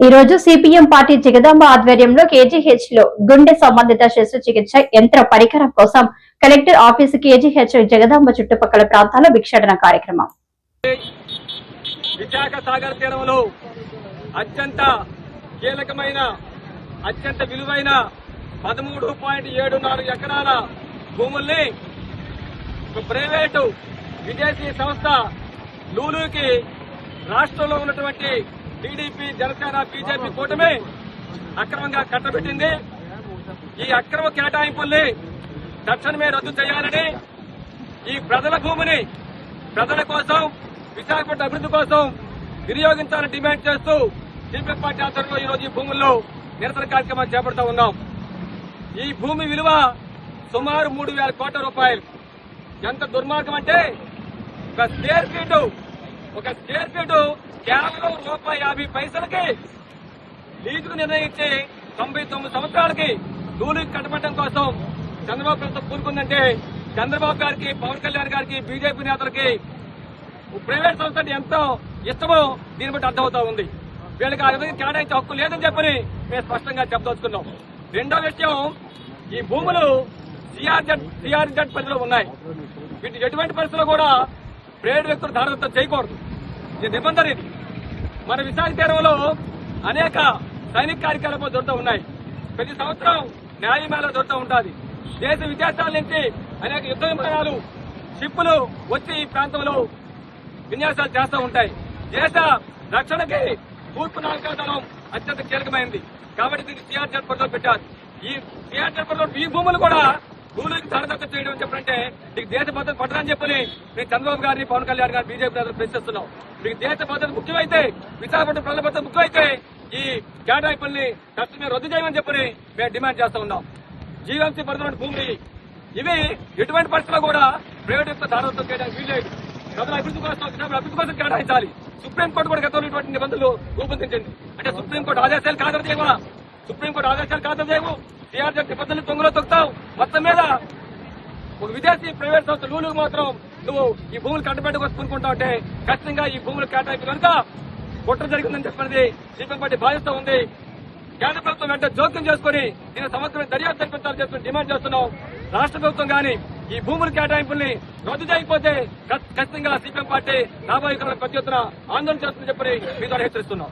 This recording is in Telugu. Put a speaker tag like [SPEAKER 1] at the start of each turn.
[SPEAKER 1] ఈ రోజు సిపిఎం పార్టీ జగదాంబ ఆధ్వర్యంలో కేజీహెచ్లో గుండె సంబంధిత శస్త్రచికిత్స యంత్ర పరికరం కోసం కలెక్టర్ ఆఫీసు కేజీహెచ్ జగదాంబ చుట్టుపక్కల ప్రాంతాల్లో భిక్షాటన కార్యక్రమం.
[SPEAKER 2] విశాఖ సాగర్ తీరంలో అత్యంత కీలకమైన అత్యంత విలువైన పదమూడు పాయింట్ ఏడు నాలుగు ఎకరాల భూముల్ని ప్రైవేటు విదేశీ సంస్థ లూలుకి రాష్ట్రంలో ఉన్నటువంటి టీడీపీ జనసేన బీజేపీ కూటమి అక్రమంగా కట్టబెట్టింది. ఈ అక్రమ కేటాయింపుల్ని తక్షణమే రద్దు చేయాలని ఈ ప్రజల భూమిని ప్రజల కోసం విశాఖపట్నం అభివృద్ధి కోసం వినియోగించాలని డిమాండ్ చేస్తూ టీపీ పార్టీ ఆధ్వర్యంలో ఈ రోజు ఈ భూముల్లో నిరసన కార్యక్రమాలు చేపడుతూ ఉన్నాం. ఈ భూమి విలువ సుమారు మూడు వేల కోట్ల రూపాయలు. ఎంత దుర్మార్గం అంటే ఒక స్క్వేర్ ఫీటు ఒక స్క్వేర్ ఫీట్ కేవలం రూపాయి యాభై పైసలకి లీజుకు నిర్ణయించి తొంభై తొమ్మిది సంవత్సరాలకి నూలు కట్టబెట్టడం కోసం చంద్రబాబు ప్రభుత్వం కూరుకుందంటే చంద్రబాబు గారికి పవన్ కళ్యాణ్ గారికి బీజేపీ నేతలకి ప్రైవేట్ సంస్థ ఎంతో ఇష్టమో దీన్ని బట్టి అర్థమవుతా ఉంది. వీళ్ళకి ఆ విధంగా కేటాయించే హక్కు లేదని చెప్పని మేము స్పష్టంగా చెప్పదలుచుకున్నాం. రెండో విషయం ఈ భూములు సిఆర్జెడ్ సిఆర్జెడ్ పరిధిలో ఉన్నాయి. వీటి ఎటువంటి పరిస్థితుల్లో కూడా ప్రైవేట్ వ్యక్తులు దారదత్తం చేయకూడదు. ఇది నిబంధన ఇది. మన విశాఖ తీరంలో అనేక సైనిక కార్యక్రమాలు దొరుకుతూ ఉన్నాయి. ప్రతి సంవత్సరం న్యాయమేళ దొరుకుతూ ఉంటుంది దేశ విదేశాల నుంచి అనేక యుద్ధ విమానాలు షిప్పులు వచ్చి ఈ ప్రాంతంలో విన్యాసాలు చేస్తూ ఉంటాయి. దేశ రక్షణకి తూర్పు నావికాదళం అత్యంత కీలకమైంది. కాబట్టి దీన్ని సిఆర్జెడ్ పరిధిలో పెట్టారు. ఈ సిఆర్జెడ్ పరిధిలో ఈ భూములు కూడా భూములకు ధరదత్త చేయడం చెప్పంటే మీకు దేశ భద్రత పట్టదని చెప్పని మీకు చంద్రబాబు గారిని పవన్ కళ్యాణ్ గారిని బీజేపీ నేతలు ప్రశ్నిస్తున్నాం. మీకు దేశ భద్రత ముఖ్యమైతే విశాఖపట్నం ప్రజల భద్రత ముఖ్యమైతే ఈ కేటాయింపుల్ని తక్షణమే రద్దు చేయమని చెప్పని మేము డిమాండ్ చేస్తా ఉన్నాం. జీవంతి పరిధిలో భూమి ఇవి ఎటువంటి పరిస్థితుల్లో కూడా ప్రైవేట్ యొక్క ధారలతో చేయడానికి వీల్లేదు ప్రజల అభివృద్ధి కోసం అభివృద్ధి కోసం కేటాయించాలి. సుప్రీంకోర్టు కూడా గతంలో ఇటువంటి నిబంధనలు రూపొందించింది. అంటే సుప్రీంకోర్టు ఆదేశాలు కాదని చేయవా సుప్రీంకోర్టు ఆదేశాలు కాదని చేయవు టీఆర్జీ నిబంధనలు తొంగలో తొక్కుతావు. మొత్తం మీద ఒక విదేశీ ప్రైవేట్ సంస్థ లూలుకు మాత్రం నువ్వు ఈ భూములు కట్టబెట్టుకొని వస్తుకుంటా ఉంటే ఖచ్చితంగా ఈ భూములు కేటాయింపు కనుక కుట్ర జరిగిందని చెప్పినది సీపీఎం పార్టీ భావిస్తూ ఉంది. కేంద్ర ప్రభుత్వం వెంటనే జోక్యం చేసుకుని దీని సమగ్రమైన దర్యాప్తు జరిపించాలని చెప్పి డిమాండ్ చేస్తున్నాం. రాష్ట్ర ప్రభుత్వం గాని ఈ భూముల కేటాయింపుల్ని రద్దు చేయకపోతే ఖచ్చితంగా సీపీఎం పార్టీ రాబోయే కాలంలో ప్రతి ఆందోళన చేస్తుందని చెప్పి మీ ద్వారా హెచ్చరిస్తున్నాం.